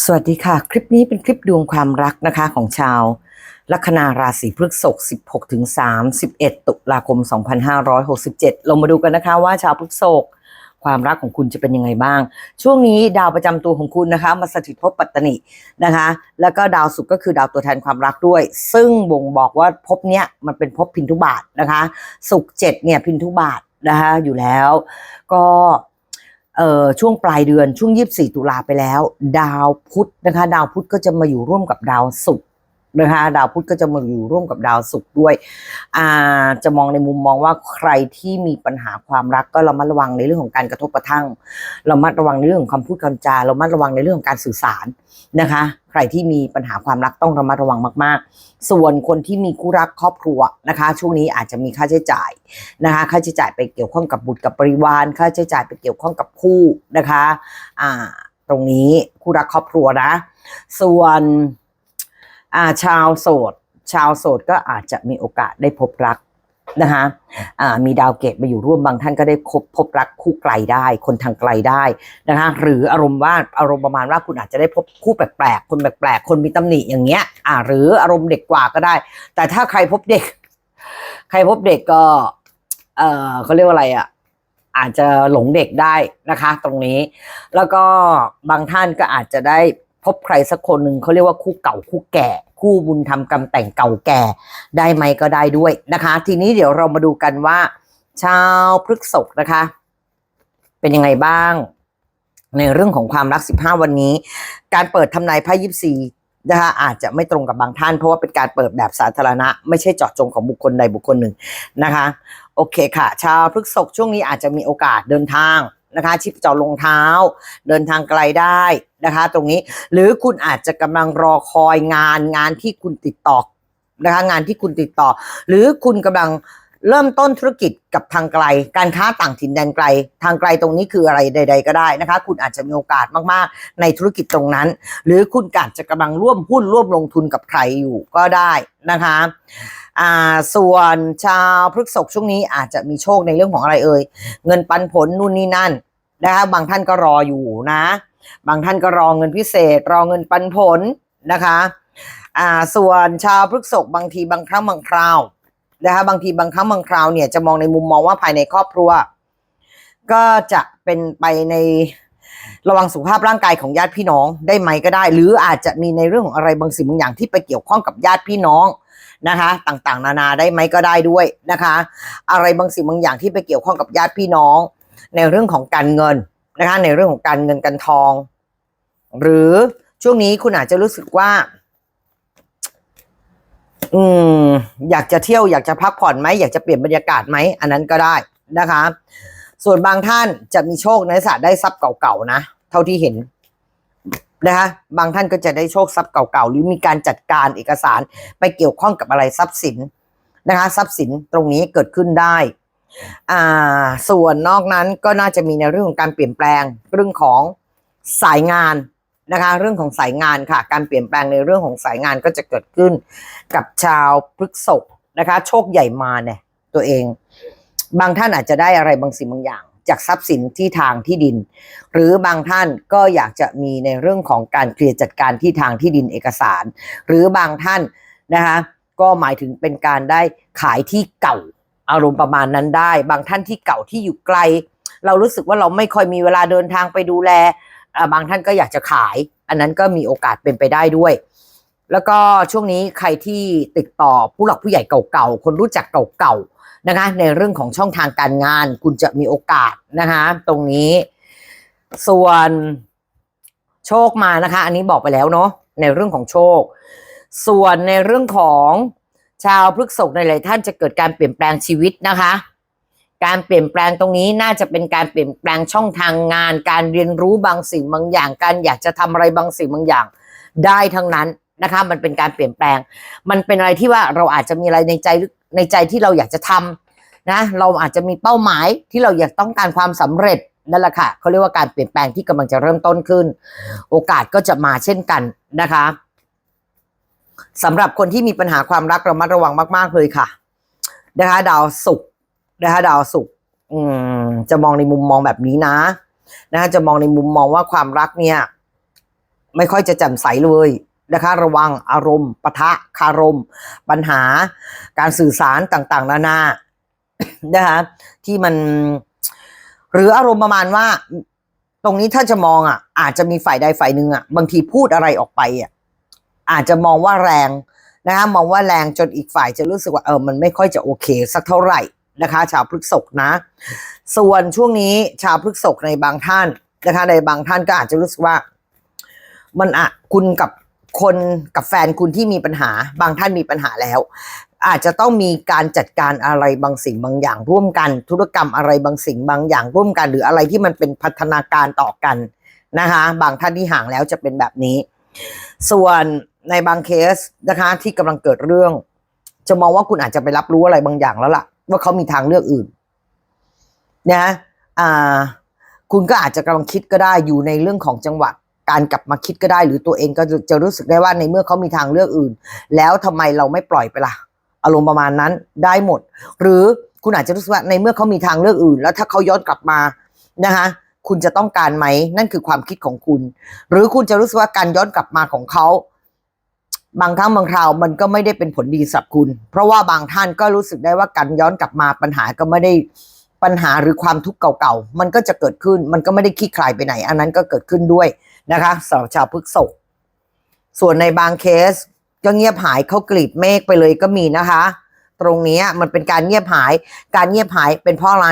สวัสดีค่ะ คลิปนี้เป็นคลิปดวงความรักนะคะของชาว ลัคนาราศีพฤษภ16ถึง31 ตุลาคม 2567เรามาดูกันนะคะว่าชาวพฤษภความรักของคุณจะเป็นยังไงบ้าง ช่วงนี้ดาวประจำตัวของคุณนะคะ มาสถิตภพปัตตนินะคะ แล้วก็ดาวศุกร์ก็คือดาวตัวแทนความรักด้วย ซึ่งบ่งบอกว่าภพเนี้ยมันเป็นภพพินทุบาทนะคะศุกร์เจ็ดเนี่ยพินทุบาทนะคะอยู่แล้ว ก็ ช่วงปลายเดือนช่วง 24 ตุลาไปแล้ว ดาวพุธนะคะ ดาวพุธก็จะมาอยู่ร่วมกับดาวศุกร์ นะคะดาวพุธก็จะมาอยู่ร่วมกับดาวศุกร์ด้วยอ่าจะมองในมุมมองว่าใครที่มีปัญหาความรักก็เระมัดระวังในเรื่องของการกระทบกระทั่ง เระมัดระวังในเรื่องของคำพูดคำจา เระมัดระวังในเรื่องของการสื่อสารนะคะ ใครที่มีปัญหาความรักต้องระมัดระวังมาก ๆ ส่วนคนที่มีคู่รักครอบครัวนะคะ ช่วงนี้อาจจะมีค่าใช้จ่ายนะคะค่าใช้จ่ายไปเกี่ยวข้องกับบุตรกับปริวาร ค่าใช้จ่ายไปเกี่ยวข้องกับคู่นะคะอ่าตรงนี้คู่รักครอบครัวนะ ส่วน อ่าชาวโสด ชาวโสดก็อาจจะมีโอกาสได้พบรักนะคะอ่ามีดาวเกตมาอยู่ร่วมบางท่านก็ได้พบพบรักคู่ไกลได้ คนทางไกลได้นะคะหรืออารมณ์ว่าอารมณ์ประมาณว่าคุณอาจจะได้พบคู่แปลกๆคนแปลกๆคนมีตำหนิอย่างเงี้ยอ่าหรืออารมณ์เด็กกว่าก็ได้ แต่ถ้าใครพบเด็ก ใครพบเด็กก็เออเขาเรียกว่าอะไรอะอาจจะหลงเด็กได้นะคะ ตรงนี้ แล้วก็บางท่านก็อาจจะได้พบใครสักคนหนึ่งเขาเรียกว่าคู่เก่าคู่แก่ คู่บุญทำกรรมแต่งเก่าแก่ได้ไหมก็ได้ด้วยนะคะ ทีนี้เดี๋ยวเรามาดูกันว่า ชาวพฤกษภนะคะ เป็นยังไงบ้าง ในเรื่องของความรัก 15 วันนี้ การเปิดทำนายไพ่ยิปซีนะคะอาจจะไม่ตรงกับบางท่าน เพราะว่าเป็นการเปิดแบบสาธารณะ ไม่ใช่เจาะจงของบุคคลใดบุคคลหนึ่งนะคะ โอเคค่ะ ชาวพฤกษภช่วงนี้อาจจะมีโอกาสเดินทาง นะคะชิปจอลงเท้า เดินทางไกลได้นะคะ ตรงนี้หรือคุณอาจจะกำลังรอคอยงานงานที่คุณติดต่อนะคะงานที่คุณติดต่อ หรือคุณกำลังเริ่มต้นธุรกิจกับทางไกล การค้าต่างถิ่นแดนไกล ทางไกลตรงนี้คืออะไรใด ๆ ก็ได้นะคะ คุณอาจจะมีโอกาสมากๆ ในธุรกิจตรงนั้น หรือคุณอาจจะกำลังร่วมหุ้นร่วมลงทุนกับใครอยู่ก็ได้นะคะ อ่าส่วนชาวพฤกษภช่วงนี้อาจจะมีโชคในเรื่องของอะไรเอ่ยเงินปันผลนู่นนี่นั่นนะคะบางท่านก็รออยู่นะ บางท่านก็รอเงินพิเศษ รอเงินปันผลนะคะอ่าส่วนชาวพฤกษภบางทีบางครั้งบางคราวนะคะบางทีบางครั้งบางคราวเนี่ยจะมองในมุมมองว่าภายในครอบครัว ก็จะเป็นไปในระวังสุขภาพร่างกายของญาติพี่น้องได้ไหมก็ได้ หรืออาจจะมีในเรื่องของอะไรบางสิ่งบางอย่างที่ไปเกี่ยวข้องกับญาติพี่น้อง นะคะ ต่างๆ นานาได้ไหมก็ได้ด้วยนะคะ อะไรบางสิ่งบางอย่างที่ไปเกี่ยวข้องกับญาติพี่น้อง ในเรื่องของการเงินนะคะ ในเรื่องของการเงินการทอง หรือช่วงนี้คุณอาจจะรู้สึกว่า อืม อยากจะเที่ยวอยากจะพักผ่อนไหมอยากจะเปลี่ยนบรรยากาศไหมอันนั้นก็ได้นะคะ ส่วนบางท่านจะมีโชคในศาสตร์ได้ทรัพย์เก่าๆนะ เท่าที่เห็น นะคะบางท่านก็จะได้โชคทรัพย์เก่าๆหรือมีการจัดการเอกสารไปเกี่ยวข้องกับอะไรทรัพย์สินนะคะทรัพย์สินตรงนี้เกิดขึ้นได้อ่าส่วนนอกนั้นก็น่าจะมีในเรื่องของการเปลี่ยนแปลงเรื่องของสายงานนะคะเรื่องของสายงานค่ะ การเปลี่ยนแปลงในเรื่องของสายงานก็จะเกิดขึ้นกับชาวพฤกษภนะคะ โชคใหญ่มาเนี่ยตัวเอง บางท่านอาจจะได้อะไรบางสิ่งบางอย่าง จากทรัพย์สินที่ทางที่ดิน หรือบางท่านก็อยากจะมีในเรื่องของการเคลียร์จัดการที่ทางที่ดินเอกสาร หรือบางท่านนะคะก็หมายถึงเป็นการได้ขายที่เก่าอารมณ์ประมาณนั้นได้ บางท่านที่เก่าที่อยู่ไกล เรารู้สึกว่าเราไม่ค่อยมีเวลาเดินทางไปดูแล บางท่านก็อยากจะขาย อันนั้นก็มีโอกาสเป็นไปได้ด้วย แล้วก็ช่วงนี้ใครที่ติดต่อผู้หลักผู้ใหญ่เก่าๆ คนรู้จักเก่าๆ นะคะในเรื่องของช่องทางการงาน คุณจะมีโอกาสนะคะตรงนี้ ส่วนโชคมานะคะ อันนี้บอกไปแล้วเนาะในเรื่องของโชค ส่วนในเรื่องของชาวพฤกษภในหลายท่านจะเกิดการเปลี่ยนแปลงชีวิตนะคะ การเปลี่ยนแปลงตรงนี้น่าจะเป็นการเปลี่ยนแปลงช่องทางงาน การเรียนรู้บางสิ่งบางอย่าง การอยากจะทำอะไรบางสิ่งบางอย่าง ได้ทั้งนั้นนะคะ มันเป็นการเปลี่ยนแปลง มันเป็นอะไรที่ว่าเราอาจจะมีอะไรในใจในใจที่เราอยากจะทำ นะเราอาจจะมีเป้าหมายที่เราอยากต้องการความสำเร็จนั่นแหละค่ะเขาเรียกว่าการเปลี่ยนแปลงที่กำลังจะเริ่มต้นขึ้น โอกาสก็จะมาเช่นกันนะคะสำหรับคนที่มีปัญหาความรักระมัดระวังมาก ๆ เลยค่ะ นะคะ ดาวศุกร์นะคะ ดาวศุกร์อืมจะมองในมุมมองแบบนี้นะ นะคะจะมองในมุมมองว่าความรักเนี่ย ไม่ค่อยจะแจ่มใสเลยนะคะ ระวังอารมณ์ปะทะคารม ปัญหา การสื่อสารต่าง ๆ นานา นะคะที่มัน หรืออารมณ์ประมาณว่า ตรงนี้ถ้าจะมองอะ อาจจะมีฝ่ายใดฝ่ายหนึ่งอะ บางทีพูดอะไรออกไปอะ อาจจะมองว่าแรงนะคะมองว่าแรงจนอีกฝ่ายจะรู้สึกว่าเออมันไม่ค่อยจะโอเค สักเท่าไหร่นะคะ ชาวพฤกษกนะ ส่วนช่วงนี้ชาวพฤกษกในบางท่านนะคะ ในบางท่านก็อาจจะรู้สึกว่า มันอะคุณกับ คนกับแฟนคุณที่มีปัญหา บางท่านมีปัญหาแล้ว อาจจะต้องมีการจัดการอะไรบางสิ่งบางอย่าง ร่วมกันธุรกรรมอะไรบางสิ่งบางอย่าง ร่วมกัน หรืออะไรที่มันเป็นพัฒนาการต่อกันนะคะ บางท่านที่ห่างแล้วจะเป็นแบบนี้ ส่วนในบางเคสนะคะ ที่กำลังเกิดเรื่อง จะมองว่าคุณอาจจะไปรับรู้อะไรบางอย่างแล้วล่ะ ว่าเขามีทางเลือกอื่นนะอ่าคุณก็อาจจะกำลังคิดก็ได้อยู่ในเรื่องของจังหวะ การกลับมาคิดก็ได้ หรือตัวเองก็จะรู้สึกได้ว่าในเมื่อเขามีทางเลือกอื่น แล้วทำไมเราไม่ปล่อยไปล่ะ อารมณ์ประมาณนั้นได้หมด หรือคุณอาจจะรู้สึกว่าในเมื่อเขามีทางเลือกอื่น แล้วถ้าเขาย้อนกลับมานะคะคุณจะต้องการไหมนั่นคือความคิดของคุณ หรือคุณจะรู้สึกว่าการย้อนกลับมาของเขาบางครั้งบางคราวมันก็ไม่ได้เป็นผลดีสำหรับคุณ เพราะว่าบางท่านก็รู้สึกได้ว่าการย้อนกลับมาปัญหาก็ไม่ได้ปัญหาหรือความทุกข์เก่าๆมันก็จะเกิดขึ้น มันก็ไม่ได้คลี่คลายไปไหน อันนั้นก็เกิดขึ้นด้วย นะคะสำหรับชาวพฤกษกส่วนในบางเคสก็เงียบหายเขากลีบเมฆไปเลยก็มีนะคะ ตรงนี้มันเป็นการเงียบหาย การเงียบหายเป็นเพราะอะไร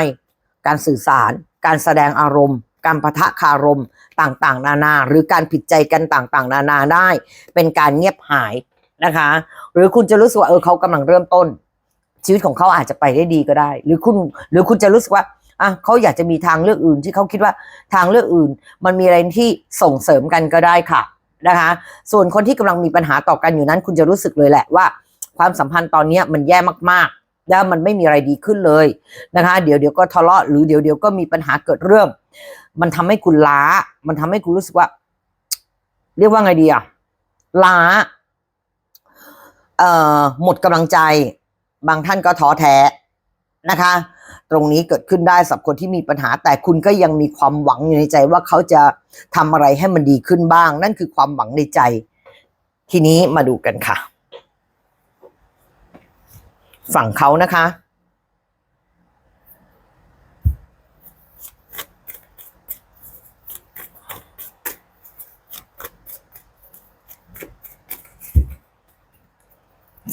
การสื่อสาร การแสดงอารมณ์ การปะทะคารมต่างๆ นานา หรือการผิดใจกันต่างๆ นานาได้ เป็นการเงียบหายนะคะ หรือคุณจะรู้สึกว่าเออเขากำลังเริ่มต้น ชีวิตของเขาอาจจะไปได้ดีก็ได้ หรือคุณหรือคุณจะรู้สึกว่า อะเขาอยากจะมีทางเลือกอื่นที่เขาคิดว่าทางเลือกอื่น มันมีอะไรที่ส่งเสริมกันก็ได้ค่ะนะคะ ส่วนคนที่กำลังมีปัญหาต่อกันอยู่นั้น คุณจะรู้สึกเลยแหละว่า ความสัมพันธ์ตอนนี้มันแย่มากๆ แล้วมันไม่มีอะไรดีขึ้นเลยนะคะ เดี๋ยวเดี๋ยวก็ทะเลาะหรือเดี๋ยวเดี๋ยวก็มีปัญหาเกิดเรื่อง มันทำให้คุณล้า มันทำให้คุณรู้สึกว่า เรียกว่าไงดีอะล้าเอ่อหมดกำลังใจ บางท่านก็ท้อแท้นะคะ ตรงนี้เกิดขึ้นได้สำหรับคนที่มีปัญหา แต่คุณก็ยังมีความหวังอยู่ในใจว่าเขาจะทำอะไรให้มันดีขึ้นบ้าง นั่นคือความหวังในใจ ทีนี้มาดูกันค่ะ ฝั่งเขานะคะ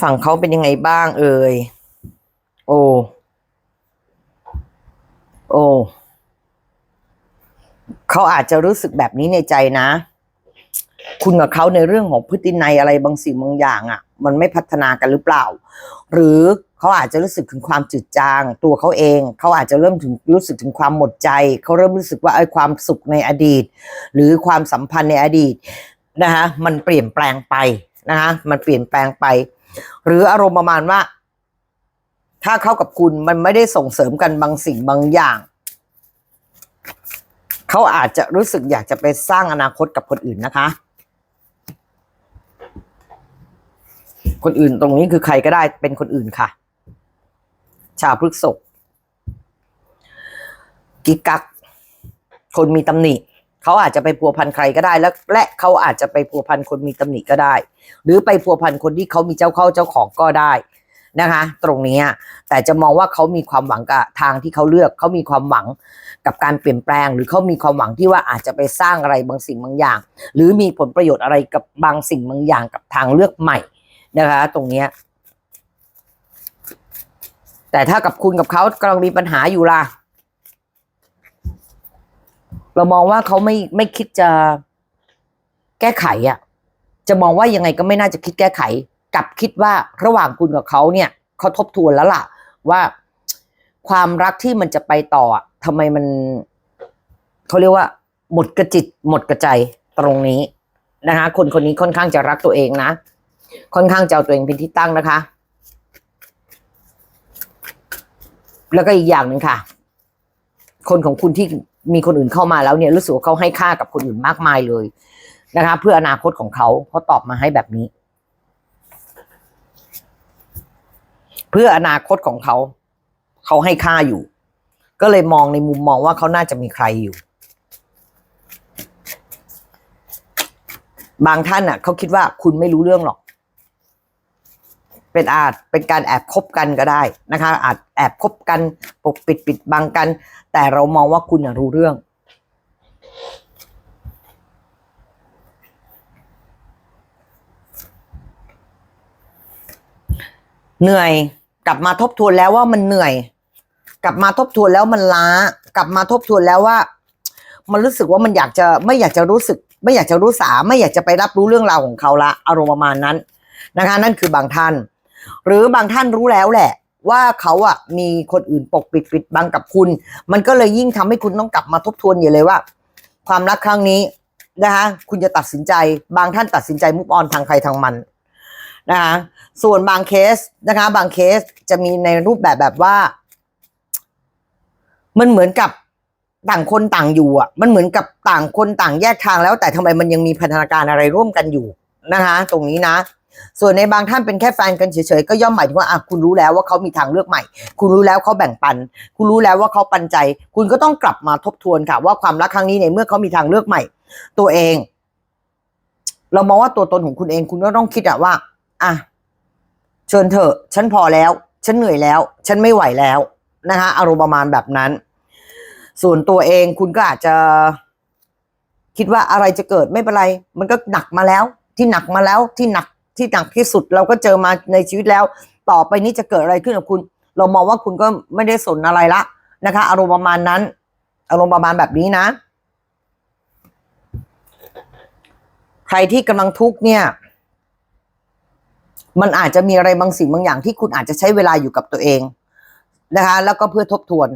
ฝั่งเขาเป็นยังไงบ้างเอ่ยโอ้ โอ้เขาอาจจะรู้สึกแบบนี้ในใจนะ คุณกับเขาในเรื่องของพฤตินัยอะไรบางสิ่งบางอย่างอะ่ะ มันไม่พัฒนากันหรือเปล่า หรือเขาอาจจะรู้สึกถึงความจืดจาง ตัวเขาเองเขาอาจจะเริ่มถึงรู้สึกถึงความหมดใจเขาเริ่มรู้สึกว่าไอ้ความสุขในอดีต หรือความสัมพันธ์ในอดีตนะคะมันเปลี่ยนแปลงไปนะคะมันเปลี่ยนแปลงไป หรืออารมณ์ประมาณว่า ถ้าเข้ากับคุณมันไม่ได้ส่งเสริมกันบางสิ่งบางอย่าง เขาอาจจะรู้สึกอยากจะไปสร้างอนาคตกับคนอื่นนะคะ คนอื่นตรงนี้คือใครก็ได้เป็นคนอื่นค่ะ ชาวพฤกษกกิกกัก คนมีตำหนิเขาอาจจะไปพัวพันใครก็ได้ แล้วและเขาอาจจะไปพัวพันคนมีตำหนิก็ได้ หรือไปพัวพันคนที่เขามีเจ้าเข้าเจ้าของก็ได้ นะคะ ตรงนี้แต่จะมองว่าเขามีความหวังกับทางที่เขาเลือกเขามีความหวังกับการเปลี่ยนแปลง หรือเขามีความหวังที่ว่าอาจจะไปสร้างอะไรบางสิ่งบางอย่าง หรือมีผลประโยชน์อะไรกับบางสิ่งบางอย่างกับทางเลือกใหม่นะคะ ตรงนี้แต่ถ้ากับคุณกับเขากำลังมีปัญหาอยู่ล่ะ เรามองว่าเขาไม่ไม่คิดจะแก้ไขอะ่ะ จะมองว่ายังไงก็ไม่น่าจะคิดแก้ไข กลับคิดว่าระหว่างคุณกับเขาเนี่ยเขาทบทวนแล้วล่ะ ว่าความรักที่มันจะไปต่อทำไมมันเขาเรียกว่า หมดกระจิต หมดกระใจตรงนี้นะคะ คนคนนี้ค่อนข้างจะรักตัวเองนะ ค่อนข้างจะเอาตัวเองเป็นที่ตั้งนะคะ แล้วก็อีกอย่างหนึ่งค่ะ คนของคุณที่มีคนอื่นเข้ามาแล้วเนี่ยรู้สึกว่าเขาให้ค่ากับคนอื่นมากมายเลยนะคะ เพื่ออนาคตของเขาเขาตอบมาให้แบบนี้ เพื่ออนาคตของเขา เขาให้ค่าอยู่ ก็เลยมองในมุมมองว่าเขาน่าจะมีใครอยู่ บางท่านอะเขาคิดว่าคุณไม่รู้เรื่องหรอก เป็นอาจเป็นการแอบคบกันก็ได้นะคะ อาจแอบคบกันปกปิดปิดบังกัน แต่เรามองว่าคุณรู้เรื่องเหนื่อย กลับมาทบทวนแล้วว่ามันเหนื่อย กลับมาทบทวนแล้วมันล้า กลับมาทบทวนแล้วว่า มันรู้สึกว่ามันอยากจะไม่อยากจะรู้สึก ไม่อยากจะรู้สาไม่อยากจะไปรับรู้เรื่องราวของเขาละอารมณ์ประมาณนั้นนะคะ นั่นคือบางท่าน หรือบางท่านรู้แล้วแหละ ว่าเขาอะมีคนอื่นปกปิดปิดบังกับคุณ มันก็เลยยิ่งทำให้คุณต้องกลับมาทบทวนอยู่เลยว่า ความรักครั้งนี้นะคะคุณจะตัดสินใจ บางท่านตัดสินใจมุกออนทางใครทางมัน นะคะส่วนบางเคสนะคะ บางเคสจะมีในรูปแบบแบบว่า มันเหมือนกับต่างคนต่างอยู่อะ มันเหมือนกับต่างคนต่างแยกทางแล้ว แต่ทำไมมันยังมีพันธนาการอะไรร่วมกันอยู่นะคะ ตรงนี้นะ ส่วนในบางท่านเป็นแค่แฟนกันเฉยๆก็ย่อมหมายถึงว่าอะคุณรู้แล้วว่าเขามีทางเลือกใหม่ คุณรู้แล้วเขาแบ่งปัน คุณรู้แล้วว่าเขาปันใจ คุณก็ต้องกลับมาทบทวนค่ะ ว่าความรักครั้งนี้ในเมื่อเขามีทางเลือกใหม่ ตัวเอง เรามองว่าตัวตนของคุณเอง คุณก็ต้องคิดอะว่า อะเชิญเถอะ ฉันพอแล้ว ฉันเหนื่อยแล้ว ฉันไม่ไหวแล้วนะคะอารมณ์ประมาณแบบนั้น ส่วนตัวเองคุณก็อาจจะ คิดว่าอะไรจะเกิดไม่เป็นไร มันก็หนักมาแล้ว ที่หนักมาแล้วที่หนักที่หนักที่สุดเราก็เจอมาในชีวิตแล้ว ต่อไปนี้จะเกิดอะไรขึ้นกับคุณ เรามองว่าคุณก็ไม่ได้สนอะไรละนะคะ อารมณ์ประมาณนั้น อารมณ์ประมาณแบบนี้นะ ใครที่กำลังทุกข์เนี่ย มันอาจจะมีอะไรบางสิ่งบางอย่างที่คุณอาจจะใช้เวลาอยู่กับตัวเองนะคะ แล้วก็เพื่อทบทวน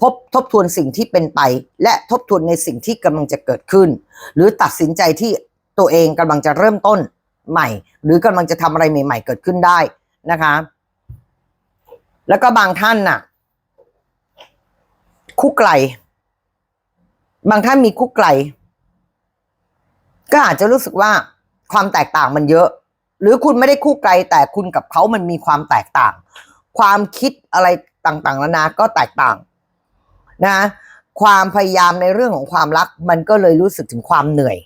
พบทบทวนสิ่งที่เป็นไป และทบทวนในสิ่งที่กำลังจะเกิดขึ้น หรือตัดสินใจที่ตัวเองกำลังจะเริ่มต้นใหม่ หรือกำลังจะทำอะไรใหม่ ๆ เกิดขึ้นได้นะคะ แล้วก็บางท่านน่ะ คู่ไกล บางท่านมีคู่ไกล ก็อาจจะรู้สึกว่าความแตกต่างมันเยอะ หรือคุณไม่ได้คู่ไกลแต่คุณกับเขามันมีความแตกต่าง ความคิดอะไรต่างๆนานาก็แตกต่างนะความพยายามในเรื่องของความรัก มันก็เลยรู้สึกถึงความเหนื่อย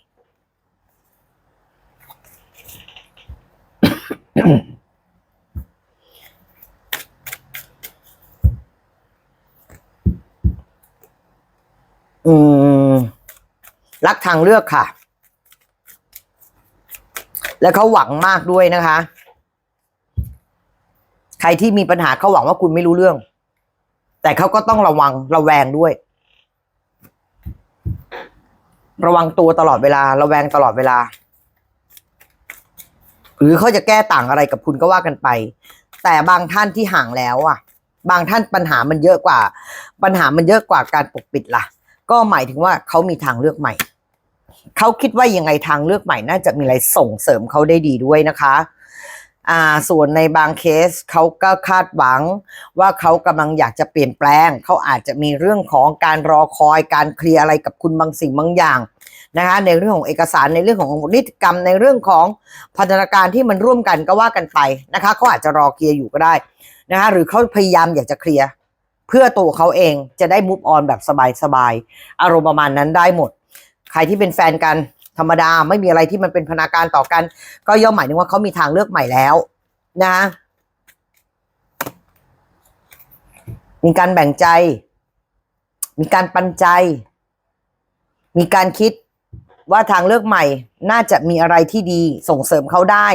อืม รักทางเลือกค่ะ แล้วเขาหวังมากด้วยนะคะ ใครที่มีปัญหาเขาหวังว่าคุณไม่รู้เรื่อง แต่เขาก็ต้องระวังระแวงด้วย ระวังตัวตลอดเวลา ระแวงตลอดเวลา หรือเขาจะแก้ต่างอะไรกับคุณก็ว่ากันไป แต่บางท่านที่ห่างแล้วอะ บางท่านปัญหามันเยอะกว่า ปัญหามันเยอะกว่าการปกปิดล่ะ ก็หมายถึงว่าเขามีทางเลือกใหม่ เขาคิดว่ายังไงทางเลือกใหม่น่าจะมีอะไรส่งเสริมเขาได้ดีด้วยนะคะอ่าส่วนในบางเคสเขาก็คาดหวังว่าเขากำลังอยากจะเปลี่ยนแปลง เขาอาจจะมีเรื่องของการรอคอยการเคลียร์อะไรกับคุณบางสิ่งบางอย่างนะคะในเรื่องของเอกสารในเรื่องของนิติกรรมในเรื่องของพัฒนาการที่มันร่วมกันก็ว่ากันไปนะคะเขาอาจจะรอเคลียร์อยู่ก็ได้นะคะหรือเขาพยายามอยากจะเคลียร์เพื่อตัวเขาเองจะได้มุฟออนแบบสบายๆอารมณ์ประมาณนั้นได้หมด ใครที่เป็นแฟนกันธรรมดาไม่มีอะไรที่มันเป็นพนาการต่อกัน ก็ย่อมหมายถึงว่าเขามีทางเลือกใหม่แล้ว นะ มีการแบ่งใจ มีการปันใจ มีการคิดว่าทางเลือกใหม่ น่าจะมีอะไรที่ดีส่งเสริมเขาได้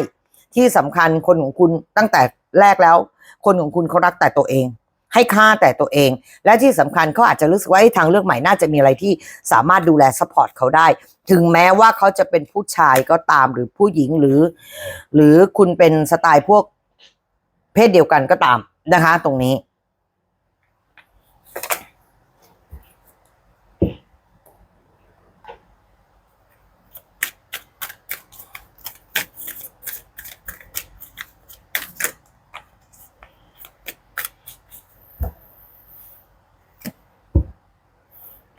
ที่สำคัญคนของคุณตั้งแต่แรกแล้ว คนของคุณเขารักแต่ตัวเอง ให้ค่าแต่ตัวเอง และที่สำคัญเขาอาจจะรู้สึกว่าทางเลือกใหม่น่าจะมีอะไรที่สามารถดูแลซัพพอร์ตเขาได้ ถึงแม้ว่าเขาจะเป็นผู้ชายก็ตามหรือผู้หญิงหรือ หรือคุณเป็นสไตล์พวกเพศเดียวกันก็ตามนะคะ ตรงนี้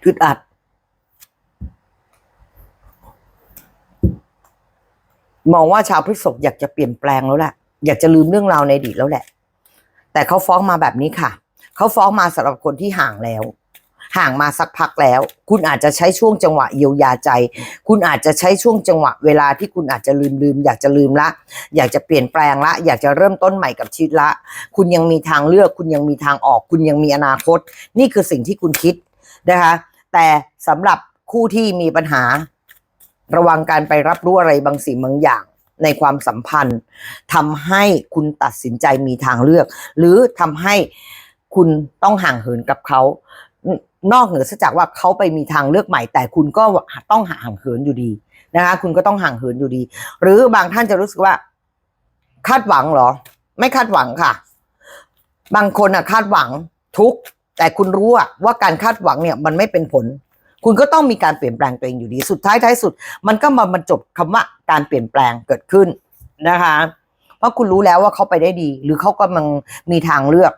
อึดอัด มองว่าชาวพฤษภอยากจะเปลี่ยนแปลงแล้วแหละอยากจะลืมเรื่องราวในอดีตแล้วแหละ แต่เขาฟ้องมาแบบนี้ค่ะ เขาฟ้องมาสำหรับคนที่ห่างแล้ว ห่างมาสักพักแล้ว คุณอาจจะใช้ช่วงจังหวะเยียวยาใจ คุณอาจจะใช้ช่วงจังหวะเวลาที่คุณอาจจะลืมลืมอยากจะลืมละ อยากจะเปลี่ยนแปลงละ อยากจะเริ่มต้นใหม่กับชีวิตละ คุณยังมีทางเลือก คุณยังมีทางออก คุณยังมีอนาคต นี่คือสิ่งที่คุณคิดนะคะ แต่สำหรับคู่ที่มีปัญหา ระวังการไปรับรู้อะไรบางสิ่งบางอย่างในความสัมพันธ์ทำให้คุณตัดสินใจมีทางเลือก หรือทำให้คุณต้องห่างเหินกับเขา นอกเหนือจากว่าเขาไปมีทางเลือกใหม่ แต่คุณก็ต้องห่างเหินอยู่ดีนะคะคุณก็ต้องห่างเหินอยู่ดี หรือบางท่านจะรู้สึกว่า คาดหวังเหรอ ไม่คาดหวังค่ะ บางคนอะคาดหวังทุก แต่คุณรู้อะว่าการคาดหวังเนี่ยมันไม่เป็นผล คุณก็ต้องมีการเปลี่ยนแปลงตัวเองอยู่ดี สุดท้ายท้ายสุด มันก็มาบรรจบคำว่าการเปลี่ยนแปลงเกิดขึ้นนะคะ เพราะคุณรู้แล้วว่าเขาไปได้ดี หรือเขากำลังมีทางเลือก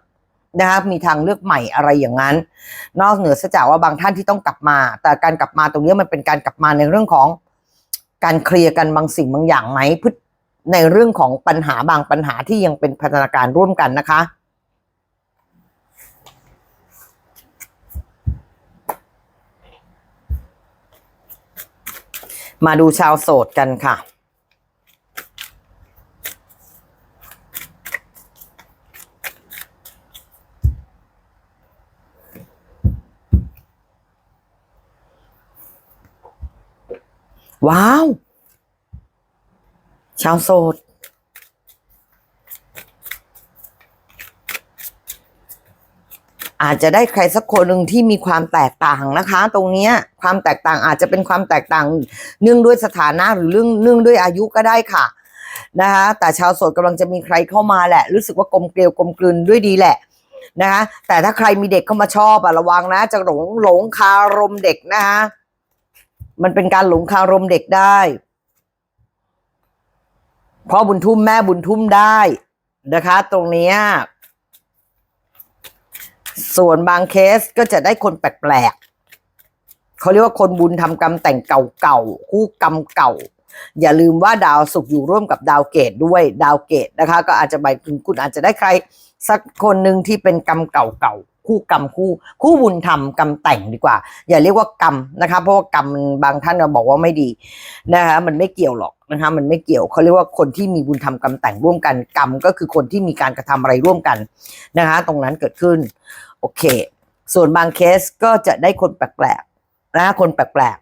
นะคะมีทางเลือกใหม่อะไรอย่างนั้น นอกเหนือจากว่าบางท่านที่ต้องกลับมา แต่การกลับมาตรงนี้มันเป็นการกลับมาในเรื่องของการเคลียร์กันบางสิ่งบางอย่างไหมในเรื่องของปัญหาบางปัญหาที่ยังเป็นพัฒนาการร่วมกันนะคะ มาดูชาวโสดกันค่ะ ว้าว ชาวโสด อาจจะได้ใครสักคนหนึ่งที่มีความแตกต่างนะคะ ตรงเนี้ยความแตกต่างอาจจะเป็นความแตกต่างเนื่องด้วยสถานะหรือเรื่องเนื่องด้วยอายุก็ได้ค่ะนะคะแต่ชาวโสดกำลังจะมีใครเข้ามาแหละ รู้สึกว่ากลมเกลียวกลมกลืนด้วยดีแหละนะคะแต่ถ้าใครมีเด็กเข้ามาชอบอะระวังนะ จะหลงหลงคารมเด็กนะคะมันเป็นการหลงคารมเด็กได้พ่อบุญทุ่มแม่บุญทุ่มได้นะคะ ตรงเนี้ย ส่วนบางเคสก็จะได้คนแปลกๆเขาเรียกว่าคนบุญทำกรรมแต่งเก่าๆคู่กรรมเก่า อย่าลืมว่าดาวสุขอยู่ร่วมกับดาวเกตด้วยดาวเกตนะคะ ก็อาจจะหมายถึงคุณอาจจะได้ใคร สักคนหนึ่งที่เป็นกรรมเก่าๆคู่กรรมคู่ คู่บุญทำกรรมแต่งดีกว่า อย่าเรียกว่ากรรมนะคะเพราะว่ากรรมบางท่านบอกว่าไม่ดีนะคะมันไม่เกี่ยวหรอกนะคะมันไม่เกี่ยวเขาเรียกว่าคนที่มีบุญทำกรรมแต่งร่วมกันกรรมก็คือคนที่มีการกระทำอะไรร่วมกันนะคะตรงนั้นเกิดขึ้นโอเค ส่วนบางเคสก็จะได้คนแปลกๆนะคนแปลก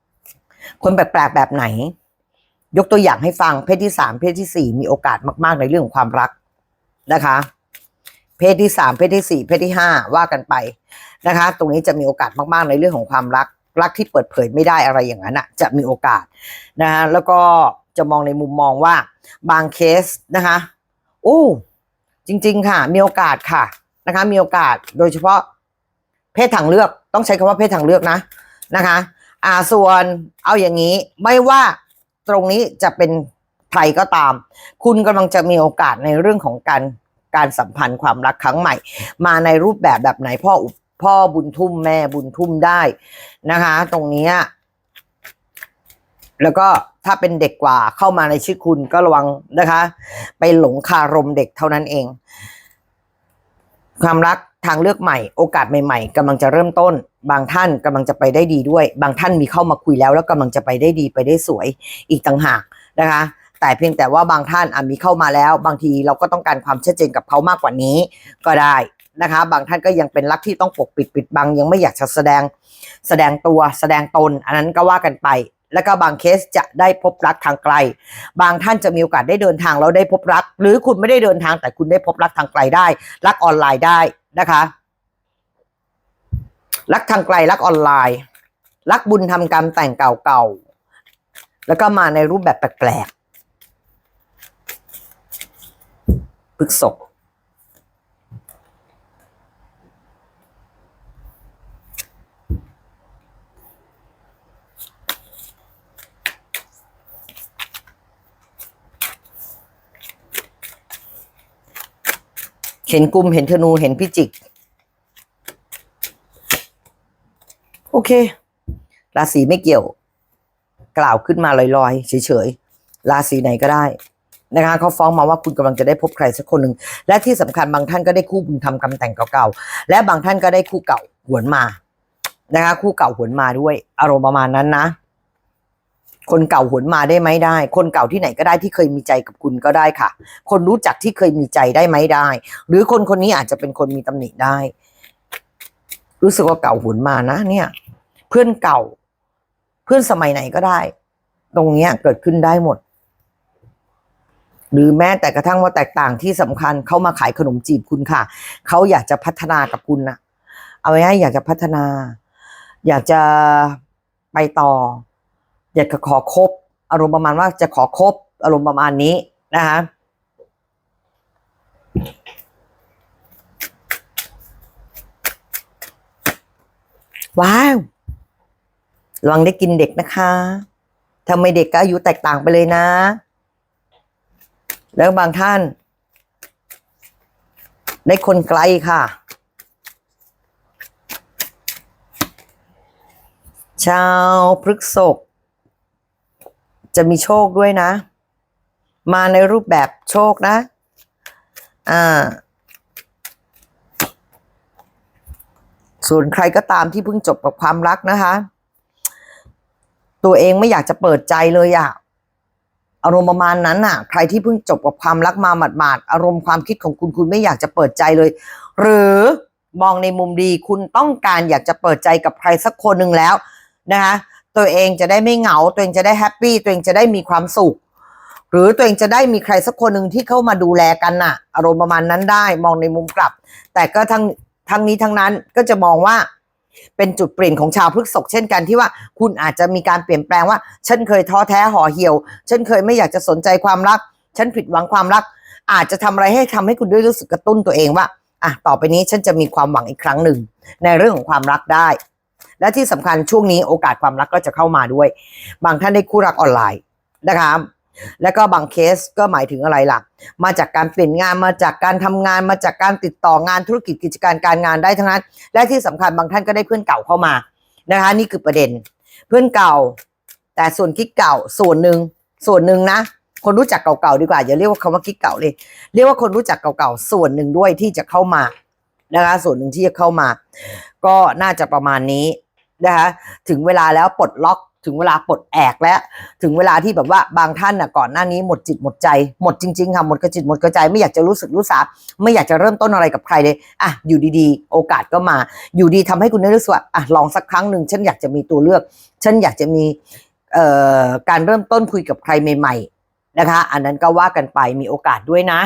ๆคนแปลกๆแบบไหน ยกตัวอย่างให้ฟังเพศที่สามเพศที่สี่มีโอกาสมาก ๆ ในเรื่องของความรักนะคะ เพศที่สามเพศที่สี่เพศที่ห้าว่ากันไปนะคะ ตรงนี้จะมีโอกาสมากๆในเรื่องของความรักรักที่เปิดเผยไม่ได้อะไรอย่างนั้นอะจะมีโอกาสนะคะแล้วก็จะมองในมุมมองว่าบางเคสนะคะโอ้จริง ๆ ค่ะ มีโอกาสค่ะนะคะ มีโอกาสโดยเฉพาะเพศทางเลือกต้องใช้คำว่าเพศทางเลือกนะนะคะอ่าส่วนเอาอย่างนี้ไม่ว่าตรงนี้จะเป็นใครก็ตาม คุณกำลังจะมีโอกาสในเรื่องของการ การสัมพันธ์ความรักครั้งใหม่ มาในรูปแบบแบบไหนพ่อพ่อบุญทุ่มแม่บุญทุ่มได้นะคะ ตรงนี้แล้วก็ถ้าเป็นเด็กกว่าเข้ามาในชีวิตคุณก็ระวังนะคะ ไปหลงคารมเด็กเท่านั้นเอง ความรักทางเลือกใหม่ โอกาสใหม่ๆกำลังจะเริ่มต้น บางท่านกำลังจะไปได้ดีด้วย บางท่านมีเข้ามาคุยแล้ว แล้วกำลังจะไปได้ดีไปได้สวยอีกต่างหากนะคะ แต่เพียงแต่ว่าบางท่านอมีเข้ามาแล้ว บางทีเราก็ต้องการความชัดเจนกับเขามากกว่านี้ก็ได้นะคะ บางท่านก็ยังเป็นรักที่ต้องปกปิดปิดบัง ยังไม่อยากจะแสดงแสดงตัวแสดงตน อันนั้นก็ว่ากันไป แล้วก็บางเคสจะได้พบรักทางไกล บางท่านจะมีโอกาสได้เดินทางแล้วได้พบรัก หรือคุณไม่ได้เดินทางแต่คุณได้พบรักทางไกลได้ รักออนไลน์ได้นะคะรักทางไกลรักออนไลน์ รักบุญทำกรรมแต่งเก่าๆแล้วก็มาในรูปแบบแปลกๆ พฤกษกเห็นกุมเห็นธนูเห็นพิจิก โอเค ราศีไม่เกี่ยว กล่าวขึ้นมาลอยๆ เฉยๆ ราศีไหนก็ได้ นะคะเขาฟ้องมาว่าคุณกำลังจะได้พบใครสักคนหนึ่งและที่สำคัญบางท่านก็ได้คู่บุญทำกรรมแต่งเก่าๆและบางท่านก็ได้คู่เก่าหวนมานะคะ คู่เก่าหวนมาด้วย อารมณ์ประมาณนั้นนะ คนเก่าหวนมาได้ไหมได้ คนเก่าที่ไหนก็ได้ที่เคยมีใจกับคุณก็ได้ค่ะ คนรู้จักที่เคยมีใจได้ไหมได้ หรือคนคนนี้อาจจะเป็นคนมีตำหนิได้ รู้สึกว่าเก่าหวนมานะเนี่ย เพื่อนเก่า เพื่อนสมัยไหนก็ได้ ตรงเนี้ยเกิดขึ้นได้หมด หรือแม้แต่กระทั่งว่าแตกต่างที่สำคัญเขามาขายขนมจีบคุณค่ะ เขาอยากจะพัฒนากับคุณนะเอาไว้ให้อยากจะพัฒนา อยากจะไปต่อ อยากจะขอคบ อารมณ์ประมาณว่าจะขอคบ อารมณ์ประมาณนี้นะคะว้าวระวังได้กินเด็กนะคะ ทำไมเด็กก็อายุแตกต่างไปเลยนะ แล้วบางท่าน ได้คนไกลค่ะ ชาวพฤกษกจะมีโชคด้วยนะ มาในรูปแบบโชคนะ อ่า ส่วนใครก็ตามที่เพิ่งจบกับความรักนะคะ ตัวเองไม่อยากจะเปิดใจเลยอะ อารมณ์ประมาณนั้นน่ะ ใครที่เพิ่งจบกับความรักมาหมาดๆอารมณ์ความคิดของคุณคุณไม่อยากจะเปิดใจเลย หรือมองในมุมดีคุณต้องการอยากจะเปิดใจกับใครสักคนหนึ่งแล้วนะคะตัวเองจะได้ไม่เหงา ตัวเองจะได้แฮปปี้ตัวเองจะได้มีความสุข หรือตัวเองจะได้มีใครสักคนหนึ่งที่เข้ามาดูแลกันน่ะ อารมณ์ประมาณนั้นได้ มองในมุมกลับ แต่ก็ทั้งทั้งนี้ทั้งนั้นก็จะมองว่า เป็นจุดเปลี่ยนของชาวพฤกษกเช่นกันที่ว่าคุณอาจจะมีการเปลี่ยนแปลงว่า ฉันเคยท้อแท้ห่อเหี่ยว ฉันเคยไม่อยากจะสนใจความรัก ฉันผิดหวังความรัก อาจจะทำอะไรให้ทำให้คุณด้วยรู้สึกกระตุ้นตัวเองว่าอะต่อไปนี้ฉันจะมีความหวังอีกครั้งหนึ่ง ในเรื่องของความรักได้ และที่สำคัญช่วงนี้โอกาสความรักก็จะเข้ามาด้วย บางท่านได้คู่รักออนไลน์นะคะ แล้วก็บางเคสก็หมายถึงอะไรล่ะ มาจากการเปลี่ยนงานมาจากการทำงานมาจากการติดต่องานธุรกิจกิจการการงานได้ทั้งนั้น และที่สำคัญบางท่านก็ได้เพื่อนเก่าเข้ามานะคะ นี่คือประเด็น เพื่อนเก่า แต่ส่วนกิ๊กเก่าส่วนหนึ่งส่วนหนึ่งนะคนรู้จักเก่าๆดีกว่าอย่าเรียกว่าคำว่ากิ๊กเก่าเลย เรียกว่าคนรู้จักเก่าๆส่วนหนึ่งด้วยที่จะเข้ามานะคะ ส่วนหนึ่งที่จะเข้ามา ก็น่าจะประมาณนี้นะคะถึงเวลาแล้วปลดล็อก ถึงเวลาปลดแอกแล้วถึงเวลาที่แบบว่าบางท่านน่ะก่อนหน้านี้หมดจิตหมดใจ หมดจริงๆค่ะหมดกระจิตหมดกระใจไม่อยากจะรู้สึกรู้สาไม่อยากจะเริ่มต้นอะไรกับใครเลยอะอยู่ดีๆ โอกาสก็มาอยู่ดีทำให้คุณได้รู้สึกว่าอะลองสักครั้งหนึ่งฉันอยากจะมีตัวเลือก ฉันอยากจะมีเอ่อการเริ่มต้นคุยกับใครใหม่ ๆ นะคะ อันนั้นก็ว่ากันไปมีโอกาสด้วยนะ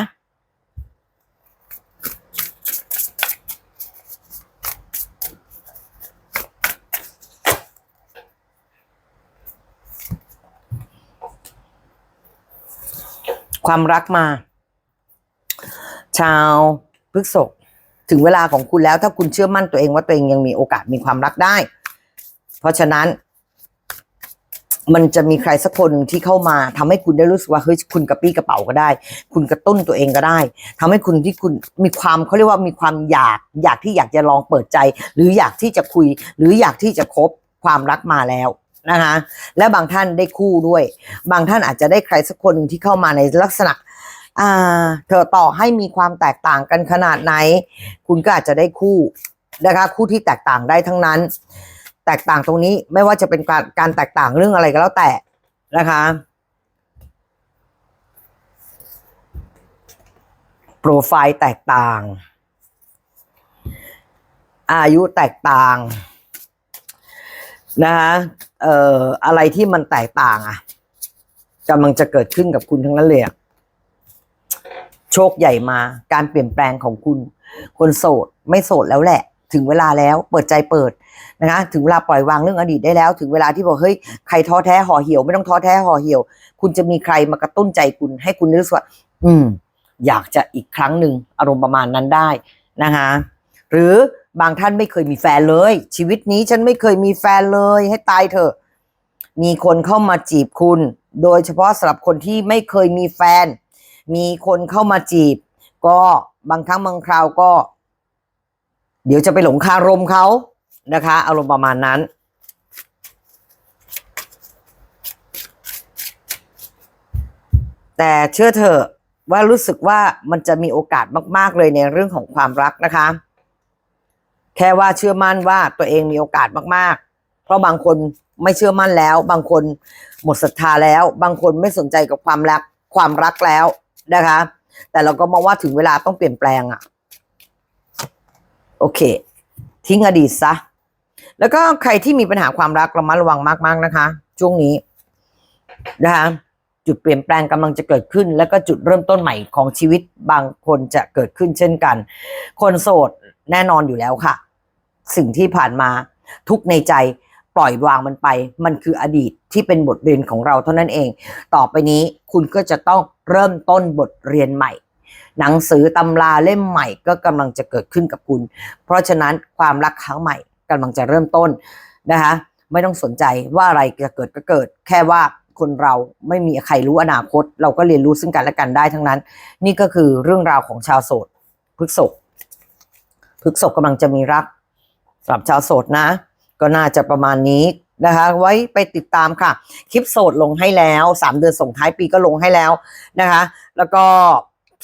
ความรักมา ชาวพฤกษกถึงเวลาของคุณแล้ว ถ้าคุณเชื่อมั่นตัวเองว่าตัวเองยังมีโอกาสมีความรักได้ เพราะฉะนั้น มันจะมีใครสักคนที่เข้ามาทำให้คุณได้รู้สึกว่าเฮ้ยคุณกระปี้กระเป๋าก็ได้ คุณกระตุ้นตัวเองก็ได้ทำให้คุณที่คุณมีความเขาเรียกว่ามีความอยาก อยากที่อยากจะลองเปิดใจ หรืออยากที่จะคุย หรืออยากที่จะคบความรักมาแล้ว นะคะและบางท่านได้คู่ด้วย บางท่านอาจจะได้ใครสักคนหนึ่งที่เข้ามาในลักษณะอ่าเธอต่อให้มีความแตกต่างกันขนาดไหน คุณก็อาจจะได้คู่นะคะคู่ที่แตกต่างได้ทั้งนั้น แตกต่างตรงนี้ไม่ว่าจะเป็นการการแตกต่างเรื่องอะไรก็แล้วแต่นะคะโปรไฟล์แตกต่าง อายุแตกต่างนะคะ เอ่ออะไรที่มันแตกต่างอะกำลังจะเกิดขึ้นกับคุณทั้งนั้นเลยอะโชคใหญ่มา การเปลี่ยนแปลงของคุณ คนโสดไม่โสดแล้วแหละ ถึงเวลาแล้วเปิดใจเปิดนะคะถึงเวลาปล่อยวางเรื่องอดีตได้แล้ว ถึงเวลาที่บอกเฮ้ยใครท้อแท้ห่อเหี่ยวไม่ต้องท้อแท้ห่อเหี่ยว คุณจะมีใครมากระตุ้นใจคุณ ให้คุณรู้สึกว่า อืม อยากจะอีกครั้งหนึ่งอารมณ์ประมาณนั้นได้นะคะหรือ บางท่านไม่เคยมีแฟนเลย ชีวิตนี้ฉันไม่เคยมีแฟนเลยให้ตายเถอะ มีคนเข้ามาจีบคุณ โดยเฉพาะสำหรับคนที่ไม่เคยมีแฟน มีคนเข้ามาจีบ ก็บางครั้งบางคราวก็ เดี๋ยวจะไปหลงคารมเขานะคะ อารมณ์ประมาณนั้นแต่เชื่อเถอะว่ารู้สึกว่ามันจะมีโอกาสมาก ๆ เลยในเรื่องของความรักนะคะ แค่ว่าเชื่อมั่นว่าตัวเองมีโอกาสมากๆ เพราะบางคนไม่เชื่อมั่นแล้ว บางคนหมดศรัทธาแล้ว บางคนไม่สนใจกับความรักความรักแล้วนะคะ แต่เราก็มองว่าถึงเวลาต้องเปลี่ยนแปลงอะโอเค ทิ้งอดีตซะแล้วก็ใครที่มีปัญหาความรักระมัดระวังมาก ๆนะคะ ช่วงนี้นะคะจุดเปลี่ยนแปลงกำลังจะเกิดขึ้น แล้วก็จุดเริ่มต้นใหม่ของชีวิตบางคนจะเกิดขึ้นเช่นกัน คนโสด แน่นอนอยู่แล้วค่ะ สิ่งที่ผ่านมาทุกในใจปล่อยวางมันไป มันคืออดีตที่เป็นบทเรียนของเราเท่านั้นเอง ต่อไปนี้คุณก็จะต้องเริ่มต้นบทเรียนใหม่ หนังสือตำราเล่มใหม่ก็กำลังจะเกิดขึ้นกับคุณ เพราะฉะนั้นความรักครั้งใหม่กำลังจะเริ่มต้นนะคะไม่ต้องสนใจว่าอะไรจะเกิดก็เกิด แค่ว่าคนเราไม่มีใครรู้อนาคต เราก็เรียนรู้ซึ่งกันและกันได้ทั้งนั้น นี่ก็คือเรื่องราวของชาวโสดพฤกษก พฤกษบกำลังจะมีรักสำหรับชาวโสดนะ ก็น่าจะประมาณนี้นะคะ ไว้ไปติดตามค่ะ คลิปโสดลงให้แล้วสามเดือนส่งท้ายปีก็ลงให้แล้วนะคะ แล้วก็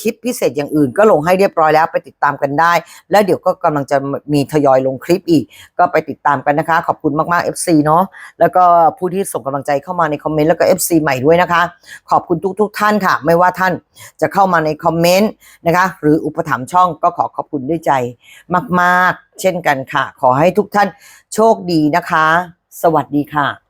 คลิปพิเศษอย่างอื่น ก็ลงให้เรียบร้อยแล้วไปติดตามกันได้ แล้วเดี๋ยวก็กำลังจะมีทยอยลงคลิปอีก ก็ไปติดตามกันนะคะ ขอบคุณมากๆ FC เนาะแล้วก็ผู้ที่ส่งกำลังใจเข้ามาในคอมเมนต์แล้วก็ FC ใหม่ด้วยนะคะ ขอบคุณทุก ๆ ท่านค่ะ ไม่ว่าท่านจะเข้ามาในคอมเมนต์นะคะ หรืออุปถัมภ์ช่องก็ขอขอบคุณด้วยใจมาก ๆ เช่นกันค่ะ ขอให้ทุกท่านโชคดีนะคะ สวัสดีค่ะ